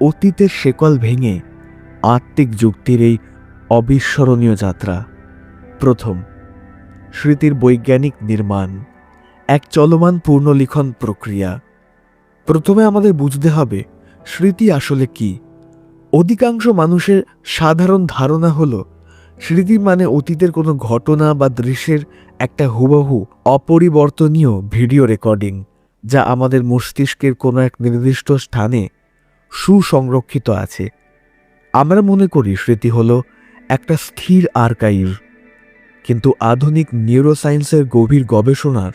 অতীতের শেকল ভেঙে আত্মিক যুক্তির এই অবিস্মরণীয় যাত্রা। প্রথম, স্মৃতির বৈজ্ঞানিক নির্মাণ, এক চলমান পূর্ণলিখন প্রক্রিয়া। প্রথমে আমাদের বুঝতে হবে স্মৃতি আসলে কি। অধিকাংশ মানুষের সাধারণ ধারণা হলো, স্মৃতি মানে অতীতের কোনো ঘটনা বা দৃশ্যের একটা হুবহু অপরিবর্তনীয় ভিডিও রেকর্ডিং, যা আমাদের মস্তিষ্কের কোনো এক নির্দিষ্ট স্থানে সুসংরক্ষিত আছে। আমরা মনে করি স্মৃতি হল একটা স্থির আর্কাইভ। কিন্তু আধুনিক নিউরোসায়েন্সের গভীর গবেষণার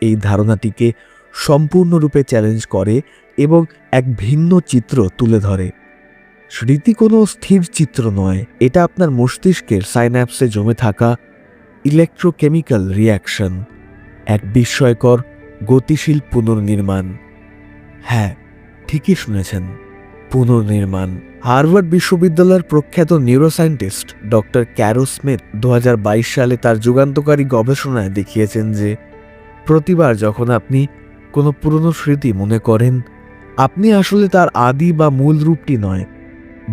এই ধারণাটিকে সম্পূর্ণরূপে চ্যালেঞ্জ করে এবং এক ভিন্ন চিত্র তুলে ধরে। স্মৃতি কোনো স্থির চিত্র নয়, এটা আপনার মস্তিষ্কের সাইন্যাপসে জমে থাকা ইলেকট্রোকেমিক্যাল রিয়াকশন এক বিস্ময়কর, গতিশীল পুনর্নির্মাণ। হ্যাঁ ঠিকই শুনেছেন। পুনর্নির্মাণ। হার্ভার্ড বিশ্ববিদ্যালয়ের প্রখ্যাত নিউরোসায়েন্টিস্ট ডক্টর ক্যারো স্মিথ দু হাজার বাইশ সালে তার যুগান্তকারী গবেষণায় দেখিয়েছেন যে, প্রতিবার যখন আপনি কোনো পুরনো স্মৃতি মনে করেন, আপনি আসলে তার আদি বা মূল রূপটি নয়,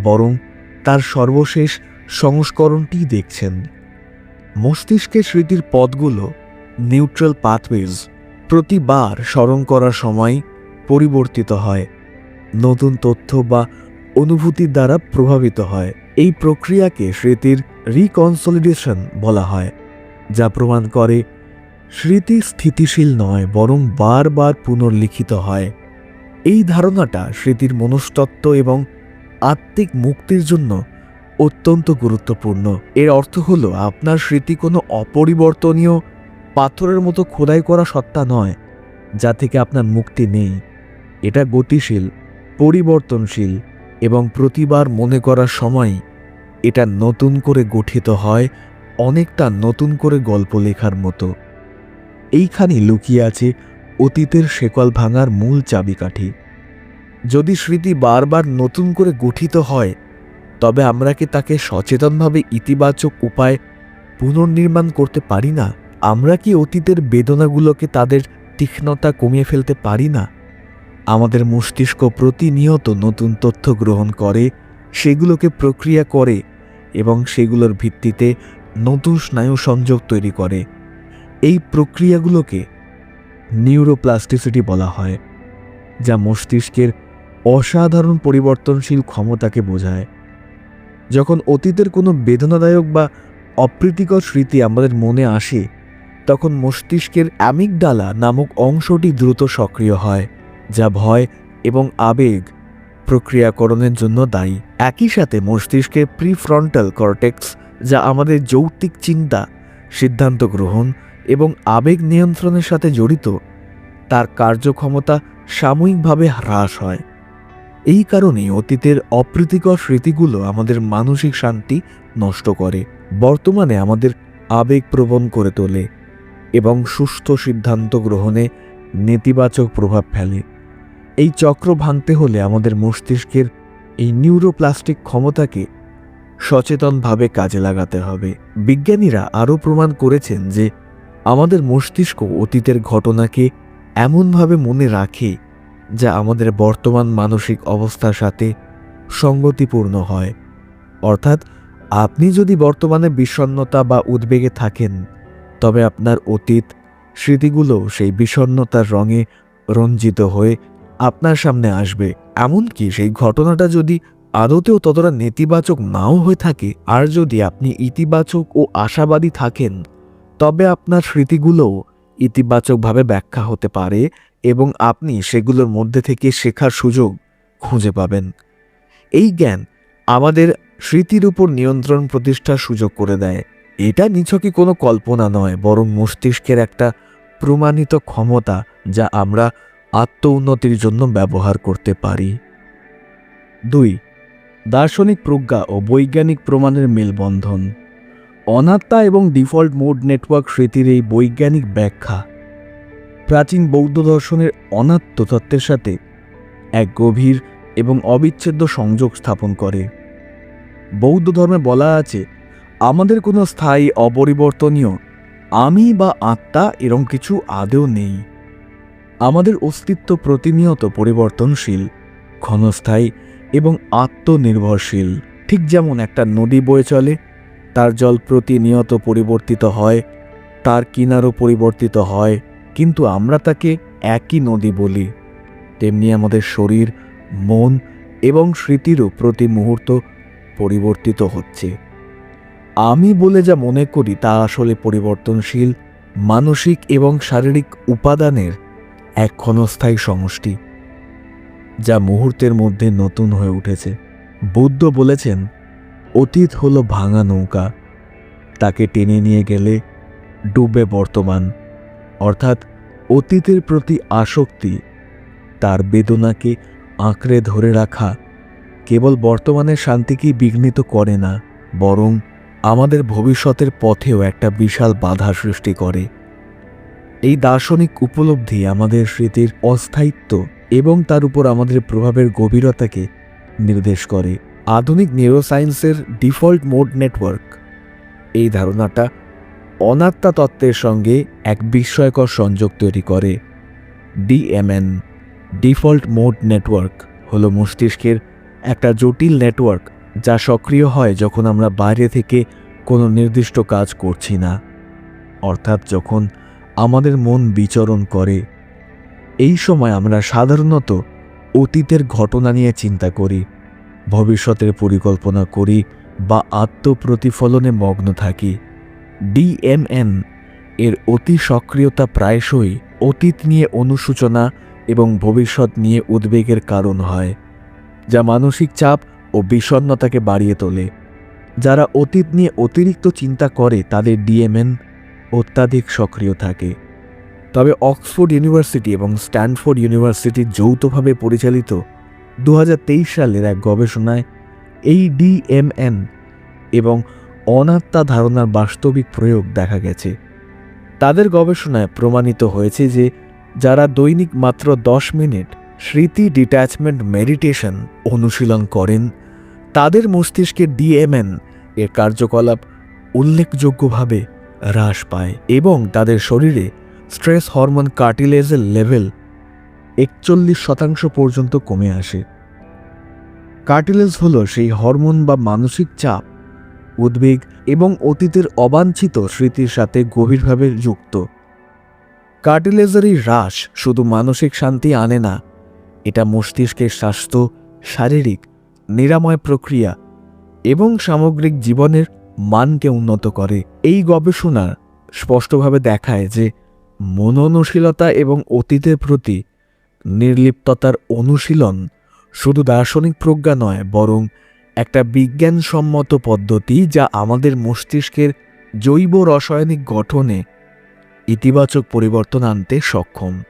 বরং তার সর্বশেষ সংস্করণটি দেখছেন। মস্তিষ্কের স্মৃতির পথগুলো নিউট্রাল পাথওয়েজ প্রতিবার স্মরণ করার সময় পরিবর্তিত হয়। নতুন তথ্য বা অনুভূতির দ্বারা প্রভাবিত হয়। এই প্রক্রিয়াকে স্মৃতির রিকনসলিডেশন বলা হয়, যা প্রমাণ করে স্মৃতি স্থিতিশীল নয়, বরং বারবার পুনর্লিখিত হয়। এই ধারণাটা স্মৃতির মনস্তত্ত্ব এবং আত্মিক মুক্তির জন্য অত্যন্ত গুরুত্বপূর্ণ। এর অর্থ হল, আপনার স্মৃতি কোনো অপরিবর্তনীয় পাথরের মতো খোদাই করা সত্তা নয়, যা থেকে আপনার মুক্তি নেই। এটা গতিশীল পরিবর্তনশীল এবং প্রতিবার মনে করার সময় এটা নতুন করে গঠিত হয় অনেকটা নতুন করে গল্প লেখার মতো। এইখানে লুকিয়ে আছে অতীতের শেকল ভাঙার মূল চাবিকাঠি। যদি স্মৃতি বারবার নতুন করে গঠিত হয়, তবে আমরা কি তাকে সচেতনভাবে ইতিবাচক উপায় পুনর্নির্মাণ করতে পারি না? আমরা কি অতীতের বেদনাগুলোকে তাদের তীক্ষ্ণতা কমিয়ে ফেলতে পারি না? আমাদের মস্তিষ্ক প্রতিনিয়ত নতুন তথ্য গ্রহণ করে, সেগুলোকে প্রক্রিয়া করে এবং সেগুলোর ভিত্তিতে নতুন স্নায়ু সংযোগ তৈরি করে। এই প্রক্রিয়াগুলোকে নিউরোপ্লাস্টিসিটি বলা হয়, যা মস্তিষ্কের অসাধারণ পরিবর্তনশীল ক্ষমতাকে বোঝায়। যখন অতীতের কোনো বেদনাদায়ক বা অপ্রীতিকর স্মৃতি আমাদের মনে আসে, তখন মস্তিষ্কের অ্যামিকডালা নামক অংশটি দ্রুত সক্রিয় হয়। যা ভয় এবং আবেগ প্রক্রিয়াকরণের জন্য দায়ী। একই সাথে মস্তিষ্কের প্রিফ্রন্টাল কর্টেক্স, যা আমাদের যৌক্তিক চিন্তা, সিদ্ধান্ত গ্রহণ এবং আবেগ নিয়ন্ত্রণের সাথে জড়িত, তার কার্যক্ষমতা সাময়িকভাবে হ্রাস হয়। এই কারণেই অতীতের অপ্রীতিকর স্মৃতিগুলো আমাদের মানসিক শান্তি নষ্ট করে, বর্তমানে আমাদের আবেগপ্রবণ করে তোলে এবং সুস্থ সিদ্ধান্ত গ্রহণে নেতিবাচক প্রভাব ফেলে। এই চক্র ভাঙতে হলে আমাদের মস্তিষ্কের এই নিউরোপ্লাস্টিক ক্ষমতাকে সচেতনভাবে কাজে লাগাতে হবে। বিজ্ঞানীরা আরও প্রমাণ করেছেন যে আমাদের মস্তিষ্ক অতীতের ঘটনাকে এমনভাবে মনে রাখে যা আমাদের বর্তমান মানসিক অবস্থার সাথে সঙ্গতিপূর্ণ হয়। অর্থাৎ আপনি যদি বর্তমানে বিষণ্ণতা বা উদ্বেগে থাকেন, তবে আপনার অতীত স্মৃতিগুলো সেই বিষণ্ণতার রঙে রঞ্জিত হয়ে আপনার সামনে আসবে। এমনকি সেই ঘটনাটা যদি আদতেও ততটা নেতিবাচক নাও হয়ে থাকে, আর যদি আপনি ইতিবাচক ও আশাবাদী থাকেন, তবে আপনার স্মৃতিগুলোও ইতিবাচকভাবে ব্যাখ্যা হতে পারে এবং আপনি সেগুলোর মধ্যে থেকে শেখার সুযোগ খুঁজে পাবেন। এই জ্ঞান আমাদের স্মৃতির উপর নিয়ন্ত্রণ প্রতিষ্ঠার সুযোগ করে দেয়। এটা নিছকই কোনো কল্পনা নয়, বরং মস্তিষ্কের একটা প্রমাণিত ক্ষমতা যা আমরা আত্ম উন্নতির জন্য ব্যবহার করতে পারি। দুই, দার্শনিক প্রজ্ঞা ও বৈজ্ঞানিক প্রমাণের মেলবন্ধন। অনাত্মা এবং ডিফল্ট মোড নেটওয়ার্ক স্মৃতির এই বৈজ্ঞানিক ব্যাখ্যা প্রাচীন বৌদ্ধ দর্শনের অনাত্ম তত্ত্বের সাথে এক গভীর এবং অবিচ্ছেদ্য সংযোগ স্থাপন করে। বৌদ্ধ ধর্মে বলা আছে, আমাদের কোনো স্থায়ী অপরিবর্তনীয় আমি বা আত্মা এরম কিছু আদেও নেই। আমাদের অস্তিত্ব প্রতিনিয়ত পরিবর্তনশীল, ক্ষণস্থায়ী এবং আত্মনির্ভরশীল। ঠিক যেমন একটা নদী বয়ে চলে, তার জল প্রতিনিয়ত পরিবর্তিত হয়, তার কিনারও পরিবর্তিত হয়, কিন্তু আমরা তাকে একই নদী বলি। তেমনি আমাদের শরীর, মন এবং স্মৃতিরও প্রতি মুহূর্ত পরিবর্তিত হচ্ছে। আমি বলে যা মনে করি তা আসলে পরিবর্তনশীল, মানসিক এবং শারীরিক উপাদানের এক ক্ষণস্থায়ী সমষ্টি, যা মুহূর্তের মধ্যে নতুন হয়ে উঠেছে। বুদ্ধ বলেছেন, অতীত হলো ভাঙা নৌকা। তাকে টেনে নিয়ে গেলে ডুবে বর্তমান। অর্থাৎ অতীতের প্রতি আসক্তি, তার বেদনাকে আঁকড়ে ধরে রাখা। কেবল বর্তমানের শান্তিকেই বিঘ্নিত করে না, বরং আমাদের ভবিষ্যতের পথেও একটা বিশাল বাধা সৃষ্টি করে। এই দার্শনিক উপলব্ধি আমাদের স্মৃতির অস্থায়িত্ব এবং তার উপর আমাদের প্রভাবের গভীরতাকে নির্দেশ করে। আধুনিক নিউরোসায়েন্সের ডিফল্ট মোড নেটওয়ার্ক এই ধারণাটা অনাত্মা তত্ত্বের সঙ্গে এক বিস্ময়কর সংযোগ তৈরি করে। ডিএমএন ডিফল্ট মোড নেটওয়ার্ক হল মস্তিষ্কের একটা জটিল নেটওয়ার্ক যা সক্রিয় হয় যখন আমরা বাইরে থেকে কোনো নির্দিষ্ট কাজ করছি না। অর্থাৎ যখন আমাদের মন বিচরণ করে। এই সময় আমরা সাধারণত অতীতের ঘটনা নিয়ে চিন্তা করি, ভবিষ্যতের পরিকল্পনা করি বা আত্মপ্রতিফলনে মগ্ন থাকি। ডিএমএন এর অতি সক্রিয়তা প্রায়শই অতীত নিয়ে অনুসূচনা এবং ভবিষ্যৎ নিয়ে উদ্বেগের কারণ হয়, যা মানসিক চাপ ও বিষণ্নতাকে বাড়িয়ে তোলে। যারা অতীত নিয়ে অতিরিক্ত চিন্তা করে তাদের ডিএমএন অত্যাধিক সক্রিয় থাকে। তবে অক্সফোর্ড ইউনিভার্সিটি এবং স্ট্যানফোর্ড ইউনিভার্সিটি যৌথভাবে পরিচালিত দু হাজার তেইশ সালের এক গবেষণায় এই ডিএমএন এবং অনাত্মা ধারণার বাস্তবিক প্রয়োগ দেখা গেছে। তাদের গবেষণায় প্রমাণিত হয়েছে যে যারা দৈনিক মাত্র দশ মিনিট স্মৃতি ডিট্যাচমেন্ট মেডিটেশন অনুশীলন করেন, তাদের মস্তিষ্কের ডিএমএন এর কার্যকলাপ উল্লেখযোগ্যভাবে হ্রাস পায় এবং তাদের শরীরে স্ট্রেস হরমোন কার্টিলেজের লেভেল একচল্লিশ শতাংশ পর্যন্ত কমে আসে। কার্টিলেজ হল সেই হরমোন বা মানসিক চাপ, উদ্বেগ এবং অতীতের অবাঞ্ছিত স্মৃতির সাথে গভীরভাবে যুক্ত। কার্টিলেজের হ্রাস শুধু মানসিক শান্তি আনে না, এটা মস্তিষ্কের স্বাস্থ্য, শারীরিক, নিরাময় প্রক্রিয়া এবং সামগ্রিক জীবনের মানকে উন্নত করে। এই গবেষণা স্পষ্টভাবে দেখায় যে মননশীলতা এবং অতীতের প্রতি নির্লিপ্ততার অনুশীলন শুধু দার্শনিক প্রজ্ঞা নয়, বরং একটা বিজ্ঞানসম্মত পদ্ধতি যা আমাদের মস্তিষ্কের জৈব রাসায়নিক গঠনে ইতিবাচক পরিবর্তন আনতে সক্ষম।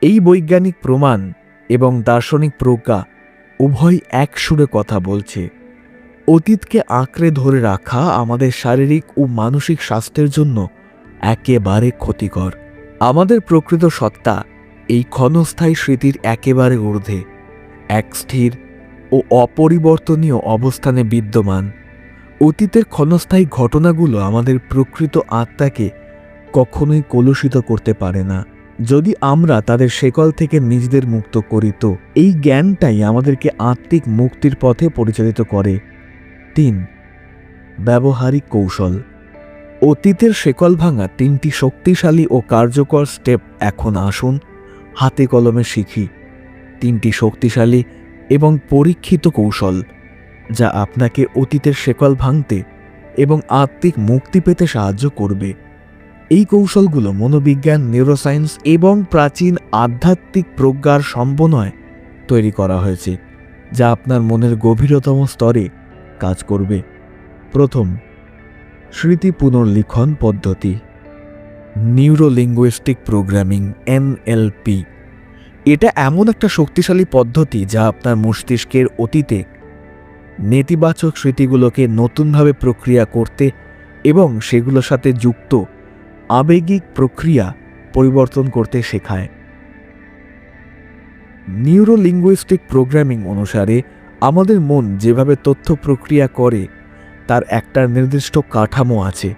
এই বৈজ্ঞানিক প্রমাণ এবং দার্শনিক প্রজ্ঞা উভয় এক সুরে কথা বলছে। অতীতকে আঁকড়ে ধরে রাখা আমাদের শারীরিক ও মানসিক স্বাস্থ্যের জন্য একেবারে ক্ষতিকর। আমাদের প্রকৃত সত্তা এই ক্ষণস্থায়ী স্মৃতির একেবারে ঊর্ধ্বে, এক স্থির ও অপরিবর্তনীয় অবস্থানে বিদ্যমান। অতীতের ক্ষণস্থায়ী ঘটনাগুলো আমাদের প্রকৃত আত্মাকে কখনোই কলুষিত করতে পারে না। যদি আমরা তাদের শেকল থেকে নিজেদের মুক্ত করি তো, এই জ্ঞানটাই আমাদেরকে আত্মিক মুক্তির পথে পরিচালিত করে। তিন। ব্যবহারিক কৌশল। অতীতের শেকল ভাঙা তিনটি শক্তিশালী ও কার্যকর স্টেপ এখন আসুন, হাতে কলমে শিখি। তিনটি শক্তিশালী এবং পরীক্ষিত কৌশল, যা আপনাকে অতীতের শেকল ভাঙতে এবং আত্মিক মুক্তি পেতে সাহায্য করবে। এই কৌশলগুলো মনোবিজ্ঞান নিউরোসায়েন্স এবং প্রাচীন আধ্যাত্মিক প্রজ্ঞার সম্বনয় তৈরি করা হয়েছে, যা আপনার মনের গভীরতম স্তরে কাজ করবে। প্রথম, স্মৃতি পুনর্লিখন পদ্ধতি। Neurolinguistic programming, NLP. এটা এমন একটা শক্তিশালী পদ্ধতি যা আপনার মস্তিষ্কের অতীতে নেতিবাচক স্মৃতিগুলোকে নতুনভাবে প্রক্রিয়া করতে এবং সেগুলোর সাথে যুক্ত আবেগিক প্রক্রিয়া পরিবর্তন করতে শেখায়। নিউরোলিঙ্গুইস্টিক প্রোগ্রামিং অনুসারে আমাদের মন যেভাবে তথ্য প্রক্রিয়া করে, তার একটা নির্দিষ্ট কাঠামো আছে,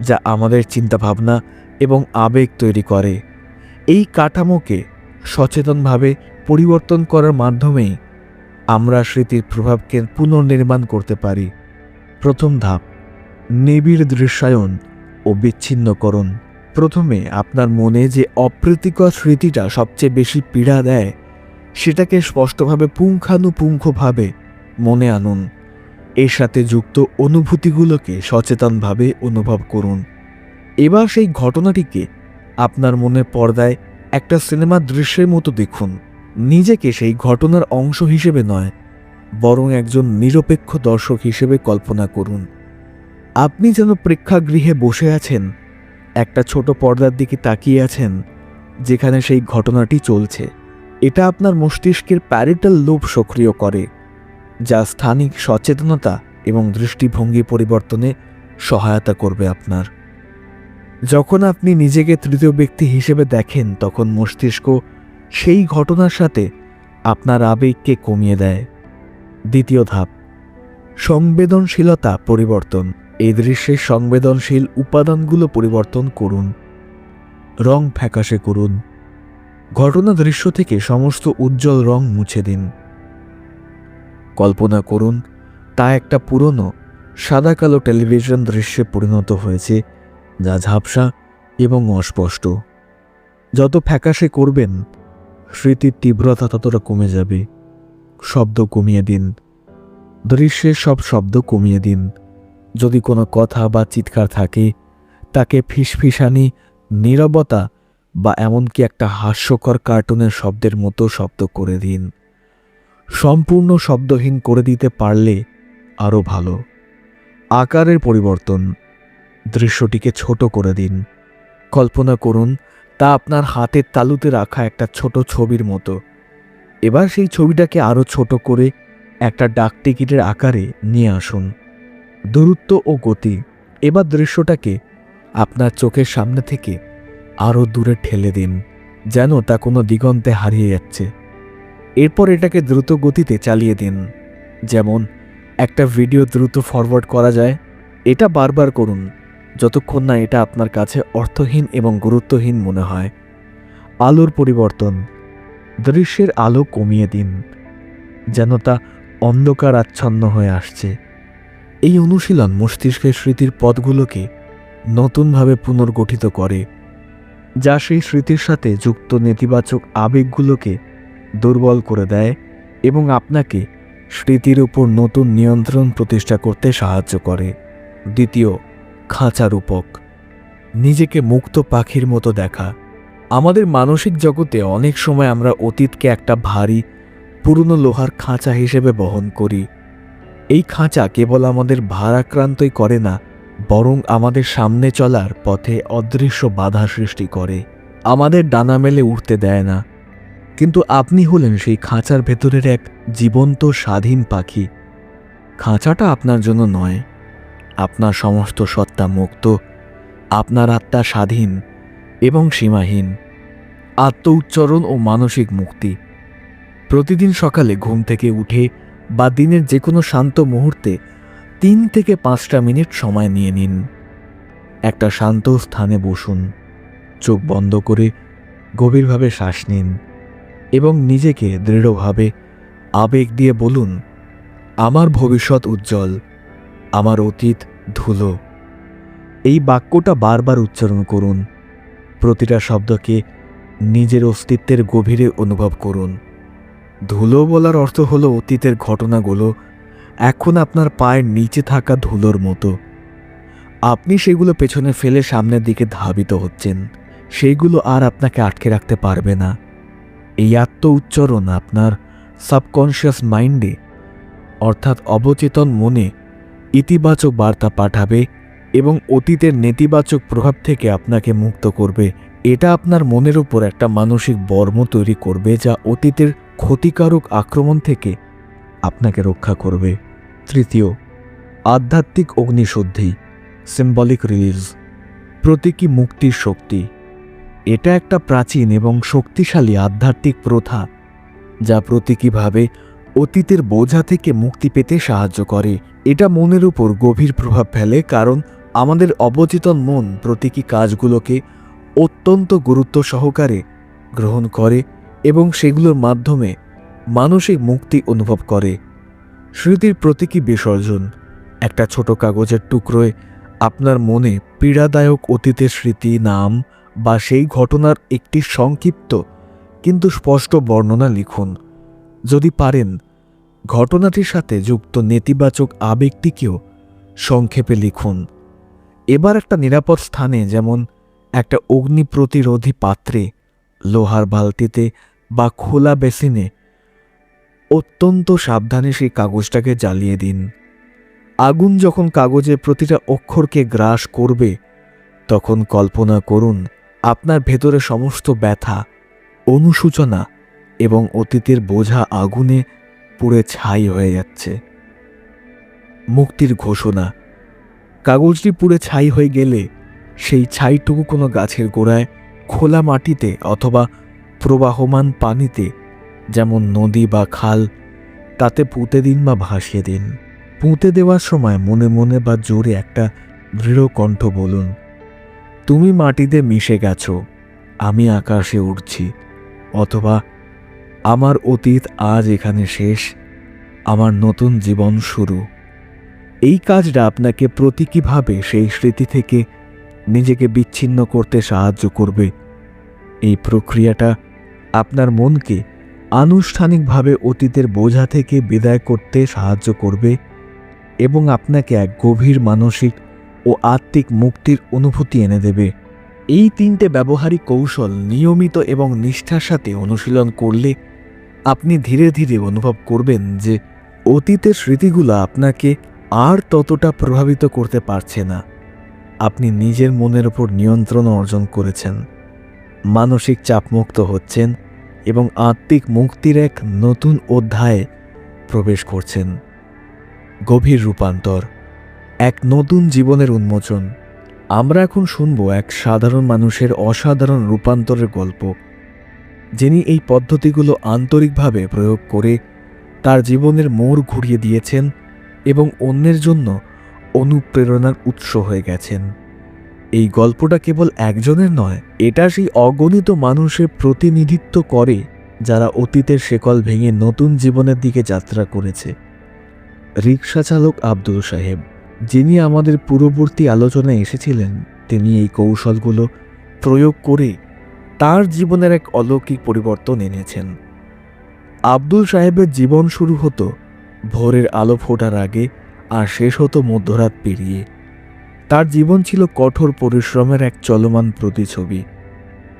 যা আমাদের চিন্তাভাবনা এবং আবেগ তৈরি করে। এই কাঠামোকে সচেতনভাবে পরিবর্তন করার মাধ্যমেই আমরা স্মৃতির প্রভাবকে পুনর্নির্মাণ করতে পারি। প্রথম ধাপ, নিবিড় দৃশ্যায়ন ও বিচ্ছিন্নকরণ। প্রথমে আপনার মনে যে অপ্রীতিকর স্মৃতিটা সবচেয়ে বেশি পীড়া দেয় সেটাকে স্পষ্টভাবে পুঙ্খানুপুঙ্খভাবে মনে আনুন। এর সাথে যুক্ত অনুভূতিগুলোকে সচেতনভাবে অনুভব করুন। এবার সেই ঘটনাটিকে আপনার মনে পর্দায় একটা সিনেমার দৃশ্যের মতো দেখুন। নিজেকে সেই ঘটনার অংশ হিসেবে নয়, বরং একজন নিরপেক্ষ দর্শক হিসেবে কল্পনা করুন। আপনি যেন প্রেক্ষাগৃহে বসে আছেন, একটা ছোট পর্দার দিকে তাকিয়ে আছেন, যেখানে সেই ঘটনাটি চলছে। এটা আপনার মস্তিষ্কের প্যারিটাল লোভ সক্রিয় করে, যা স্থানিক সচেতনতা এবং দৃষ্টিভঙ্গি পরিবর্তনে সহায়তা করবে আপনার। যখন আপনি নিজেকে তৃতীয় ব্যক্তি হিসেবে দেখেন, তখন মস্তিষ্ক সেই ঘটনার সাথে আপনার আবেগকে কমিয়ে দেয়। দ্বিতীয় ধাপ, সংবেদনশীলতা পরিবর্তন। এই দৃশ্যের সংবেদনশীল উপাদানগুলো পরিবর্তন করুন। রং ফ্যাকাশে করুন। ঘটনা দৃশ্য থেকে সমস্ত উজ্জ্বল রং মুছে দিন। কল্পনা করুন, তা একটা পুরনো, সাদা কালো টেলিভিশন দৃশ্যে পরিণত হয়েছে, যা ঝাপসা এবং অস্পষ্ট। যত ফ্যাকাশে করবেন, স্মৃতির তীব্রতা ততটা কমে যাবে। শব্দ কমিয়ে দিন, দৃশ্যের সব শব্দ কমিয়ে দিন। যদি কোনো কথা বা চিৎকার থাকে, তাকে ফিসফিসানি, নীরবতা বা এমনকি একটা হাস্যকর কার্টুনের শব্দের মতো শব্দ করে দিন। সম্পূর্ণ শব্দহীন করে দিতে পারলে আরও ভালো। আকারের পরিবর্তন। দৃশ্যটিকে ছোট করে দিন। কল্পনা করুন, তা আপনার হাতের তালুতে রাখা একটা ছোট ছবির মতো। এবার সেই ছবিটাকে আরও ছোট করে একটা ডাক টিকিটের আকারে নিয়ে আসুন। দূরত্ব ও গতি। এবার দৃশ্যটাকে আপনার চোখের সামনে থেকে আরও দূরে ঠেলে দিন, যেন তা কোনো দিগন্তে হারিয়ে যাচ্ছে। এরপর এটাকে দ্রুত গতিতে চালিয়ে দিন। যেমন, একটা ভিডিও দ্রুত ফরওয়ার্ড করা যায়, এটা বারবার করুন, যতক্ষণ না এটা আপনার কাছে অর্থহীন এবং গুরুত্বহীন মনে হয়। আলোর পরিবর্তন, দৃশ্যের আলো কমিয়ে দিন, যেন তা অন্ধকার আচ্ছন্ন হয়ে আসছে। এই অনুশীলন মস্তিষ্কের স্মৃতির পদগুলোকে নতুনভাবে পুনর্গঠিত করে। যা সেই স্মৃতির সাথে যুক্ত নেতিবাচক আবেগগুলোকে দুর্বল করে দেয় এবং আপনাকে স্মৃতির উপর নতুন নিয়ন্ত্রণ প্রতিষ্ঠা করতে সাহায্য করে। দ্বিতীয় খাঁচা রূপক নিজেকে মুক্ত পাখির মতো দেখা। আমাদের মানসিক জগতে অনেক সময় আমরা অতীতকে একটা ভারী, পুরনো লোহার খাঁচা হিসেবে বহন করি। এই খাঁচা কেবল আমাদের ভারাক্রান্তই করে না বরং আমাদের সামনে চলার পথে অদৃশ্য বাধা সৃষ্টি করে, আমাদের ডানা মেলে উঠতে দেয় না। কিন্তু আপনি হলেন সেই খাঁচার ভেতরের এক জীবন্ত স্বাধীন পাখি। খাঁচাটা আপনার জন্য নয়, আপনার সমস্ত সত্তা মুক্ত, আপনার আত্মা স্বাধীন এবং সীমাহীন আত্ম উচ্চারণ ও মানসিক মুক্তি। প্রতিদিন সকালে ঘুম থেকে উঠে বা দিনের যে কোনো শান্ত মুহূর্তে তিন থেকে পাঁচটা মিনিট সময় নিয়ে নিন। একটা শান্ত স্থানে বসুন। চোখ বন্ধ করে গভীরভাবে শ্বাস নিন এবং নিজেকে দৃঢ়ভাবে আবেগ দিয়ে বলুন, আমার ভবিষ্যৎ উজ্জ্বল, আমার অতীত ধুলো। এই বাক্যটা বারবার উচ্চারণ করুন। প্রতিটা শব্দকে নিজের অস্তিত্বের গভীরে অনুভব করুন। ধুলো বলার অর্থ হলো অতীতের ঘটনাগুলো এখন আপনার পায়ের নিচে থাকা ধুলোর মতো। আপনি সেগুলো পেছনে ফেলে সামনের দিকে ধাবিত হচ্ছেন। সেইগুলো আর আপনাকে আটকে রাখতে পারবে না। এই আত্ম উচ্চারণ আপনার সাবকনশিয়াস মাইন্ডে, অর্থাৎ অবচেতন মনে, ইতিবাচক বার্তা পাঠাবে এবং অতীতের নেতিবাচক প্রভাব থেকে আপনাকে মুক্ত করবে। এটা আপনার মনের উপর একটা মানসিক বর্ম তৈরি করবে যা অতীতের ক্ষতিকারক আক্রমণ থেকে আপনাকে রক্ষা করবে। তৃতীয়, আধ্যাত্মিক অগ্নিশুদ্ধি সিম্বলিক রিলিজ প্রতীকী মুক্তির শক্তি। এটা একটা প্রাচীন এবং শক্তিশালী আধ্যাত্মিক প্রথা, যা প্রতীকীভাবে অতীতের বোঝা থেকে মুক্তি পেতে সাহায্য করে। এটা মনের উপর গভীর প্রভাব ফেলে, কারণ আমাদের অবচেতন মন প্রতীকী কাজগুলোকে অত্যন্ত গুরুত্ব সহকারে গ্রহণ করে এবং সেগুলোর মাধ্যমে মানসিক মুক্তি অনুভব করে। স্মৃতির প্রতীকী বিসর্জন, একটা ছোট কাগজের টুকরোয় আপনার মনে পীড়াদায়ক অতীতের স্মৃতি, নাম বা সেই ঘটনার একটি সংক্ষিপ্ত কিন্তু স্পষ্ট বর্ণনা লিখুন। যদি পারেন, ঘটনাটির সাথে যুক্ত নেতিবাচক আবেগটিকেও সংক্ষেপে লিখুন। এবার একটা নিরাপদ স্থানে যেমন একটা অগ্নি প্রতিরোধী পাত্রে, লোহার বালতিতে বা খোলা বেসিনে অত্যন্ত সাবধানে সেই কাগজটাকে জ্বালিয়ে দিন। আগুন যখন কাগজে প্রতিটা অক্ষরকে গ্রাস করবে, তখন কল্পনা করুন, আপনার ভেতরে সমস্ত ব্যথা অনুসূচনা এবং অতীতের বোঝা আগুনে পুড়ে ছাই হয়ে যাচ্ছে। মুক্তির ঘোষণা। কাগজটি পুড়ে ছাই হয়ে গেলে সেই ছাইটুকু কোনো গাছের গোড়ায় খোলা মাটিতে অথবা প্রবাহমান পানিতে যেমন নদী বা খাল, তাতে পুঁতে দিন বা ভাসিয়ে দিন। পুঁতে দেওয়ার সময় মনে মনে বা জোরে একটা দৃঢ় কণ্ঠ বলুন, তুমি মাটিতে মিশে গেছো, আমি আকাশে উঠছি অথবা আমার অতীত আজ এখানে শেষ, আমার নতুন জীবন শুরু। এই কাজটা আপনাকে প্রতীকীভাবে সেই স্মৃতি থেকে নিজেকে বিচ্ছিন্ন করতে সাহায্য করবে। এই প্রক্রিয়াটা আপনার মনকে আনুষ্ঠানিকভাবে অতীতের বোঝা থেকে বিদায় করতে সাহায্য করবে এবং আপনাকে এক গভীর মানসিক ও আত্মিক মুক্তির অনুভূতি এনে দেবে। এই তিনটে ব্যবহারিক কৌশল নিয়মিত এবং নিষ্ঠার সাথে অনুশীলন করলে আপনি ধীরে ধীরে অনুভব করবেন যে অতীতের স্মৃতিগুলো আপনাকে আর ততটা প্রভাবিত করতে পারছে না। আপনি নিজের মনের ওপর নিয়ন্ত্রণ অর্জন করেছেন। মানসিক চাপমুক্ত হচ্ছেন। এবং আত্মিক মুক্তির এক নতুন অধ্যায়ে প্রবেশ করছেন। গভীর রূপান্তর, এক নতুন জীবনের উন্মোচন। আমরা এখন শুনব এক সাধারণ মানুষের অসাধারণ রূপান্তরের গল্প, যিনি এই পদ্ধতিগুলো আন্তরিকভাবে প্রয়োগ করে তার জীবনের মোড় ঘুরিয়ে দিয়েছেন এবং অন্যের জন্য অনুপ্রেরণার উৎস হয়ে গেছেন। এই গল্পটা কেবল একজনের নয়, এটা সেই অগণিত মানুষের প্রতিনিধিত্ব করে যারা অতীতের শেকল ভেঙে নতুন জীবনের দিকে যাত্রা করেছে। রিক্সা চালক আব্দুল সাহেব, যিনি আমাদের পূর্ববর্তী আলোচনায় এসেছিলেন, তিনি এই কৌশলগুলো প্রয়োগ করে তার জীবনের এক অলৌকিক পরিবর্তন এনেছেন। আব্দুল সাহেবের জীবন শুরু হতো ভোরের আলো ফোটার আগে আর শেষ হতো মধ্যরাত পেরিয়ে। তার জীবন ছিল কঠোর পরিশ্রমের এক চলমান প্রতিছবি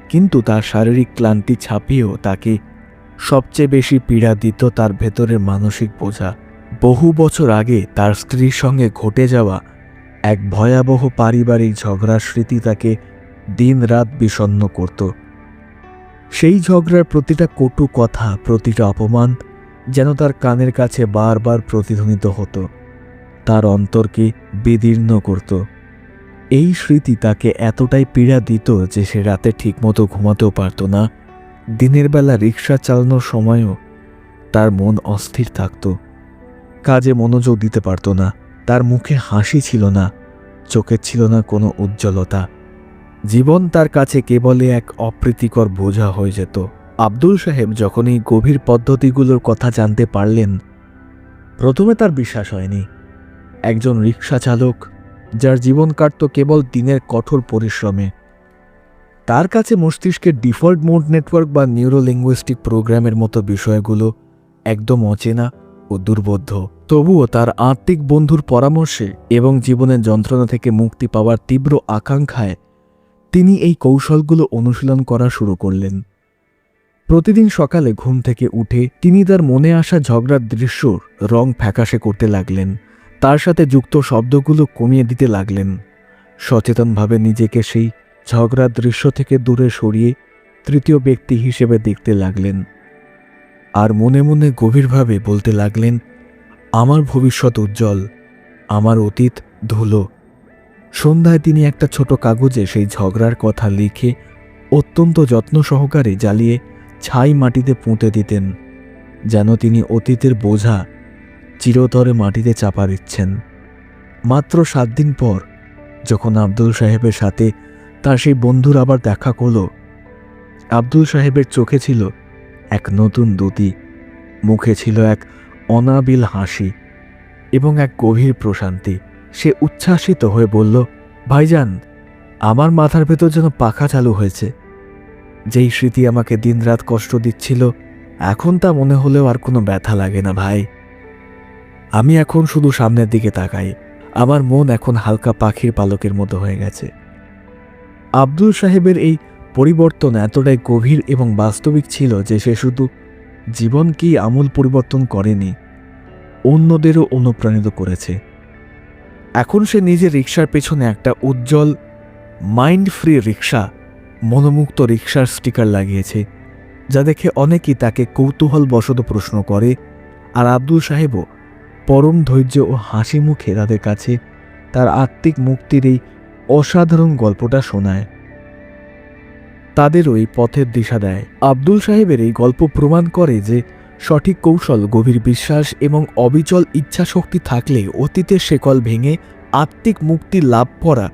কিন্তু তার শারীরিক ক্লান্তি ছাপিয়েও তাকে সবচেয়ে বেশি পীড়া দিত তার ভেতরের মানসিক বোঝা। বহু বছর আগে তার স্ত্রীর সঙ্গে ঘটে যাওয়া এক ভয়াবহ পারিবারিক ঝগড়ার স্মৃতি তাকে দিন রাত বিষণ্ণ করত। সেই ঝগড়ার প্রতিটা কটু কথা, প্রতিটা অপমান যেন তার কানের কাছে বারবার প্রতিধ্বনিত হতো। তার অন্তরকে বিদীর্ণ করত। এই স্মৃতি তাকে এতটাই পীড়া দিত যে সে রাতে ঠিকমতো ঘুমাতেও পারত না। দিনের বেলা রিক্সা চালানোর সময়ও তার মন অস্থির থাকত। কাজে মনোযোগ দিতে পারত না, তার মুখে হাসি ছিল না, চোখে ছিল না কোনো উজ্জ্বলতা। জীবন তার কাছে কেবলই এক অপ্রীতিকর বোঝা হয়ে যেত। আব্দুল সাহেব যখন এই গভীর পদ্ধতিগুলোর কথা জানতে পারলেন, প্রথমে তার বিশ্বাস হয়নি। একজন রিক্সা চালক যার জীবন কাটত কেবল দিনের কঠোর পরিশ্রমে। তার কাছে মস্তিষ্কের ডিফল্ট মোড নেটওয়ার্ক বা নিউরোলিঙ্গুইস্টিক প্রোগ্রামের মতো বিষয়গুলো একদম অচেনা ও দুর্বোধ্য। তবুও তার আত্মিক বন্ধুর পরামর্শে এবং জীবনের যন্ত্রণা থেকে মুক্তি পাওয়ার তীব্র আকাঙ্ক্ষায় তিনি এই কৌশলগুলো অনুশীলন করা শুরু করলেন। প্রতিদিন সকালে ঘুম থেকে উঠে তিনি তার মনে আসা ঝগড়ার দৃশ্যর রং ফ্যাকাশে করতে লাগলেন। তার সাথে যুক্ত শব্দগুলো কমিয়ে দিতে লাগলেন। সচেতনভাবে নিজেকে সেই ঝগড়ার দৃশ্য থেকে দূরে সরিয়ে তৃতীয় ব্যক্তি হিসেবে দেখতে লাগলেন। আর মনে মনে গভীরভাবে বলতে লাগলেন, আমার ভবিষ্যৎ উজ্জ্বল, আমার অতীত ধুলো। সন্ধ্যায় তিনি একটা ছোট কাগজে সেই ঝগড়ার কথা লিখে অত্যন্ত যত্ন সহকারে জ্বালিয়ে ছাই মাটিতে পুঁতে দিতেন, যেন তিনি অতীতের বোঝা চিরতরে মাটিতে চাপা দিচ্ছেন। মাত্র সাত দিন পর যখন আব্দুল সাহেবের সাথে তার সেই বন্ধুর আবার দেখা করল, আব্দুল সাহেবের চোখে ছিল এক নতুন দুতি, মুখে ছিল এক অনাবিল হাসি এবং এক গভীর প্রশান্তি। সে উচ্ছ্বাসিত হয়ে বলল, ভাইজান, আমার মাথার ভেতর যেন পাখা চালু হয়েছে। যেই স্মৃতি আমাকে দিনরাত কষ্ট দিচ্ছিল, এখন তা মনে হলেও আর কোনো ব্যথা লাগে না ভাই। আমি এখন শুধু সামনের দিকে তাকাই। আমার মন এখন হালকা পাখির পালকের মতো হয়ে গেছে। আব্দুল সাহেবের এই পরিবর্তন এতটাই গভীর এবং বাস্তবিক ছিল যে সে শুধু জীবনকেই আমূল পরিবর্তন করেনি, অন্যদেরও অনুপ্রাণিত করেছে। এখন সে নিজের রিক্সার পেছনে একটা উজ্জ্বল মাইন্ড ফ্রি রিক্সা মনোমুক্ত রিক্সার স্টিকার লাগিয়েছে, যা দেখে অনেকেই তাকে কৌতূহল বশত প্রশ্ন করে, আর আব্দুল সাহেবও পরম ধৈর্য ও হাসি মুখে তাদের কাছে তার আত্মিক মুক্তির এই অসাধারণ গল্পটা শোনায়। তাদেরও এই পথের দিশা দেয়। আব্দুল সাহেবের এই গল্প প্রমাণ করে যে সঠিক কৌশল, গভীর বিশ্বাস এবং অবিচল ইচ্ছাশক্তি থাকলে অতীতের শেকল ভেঙে আত্মিক মুক্তি লাভ করা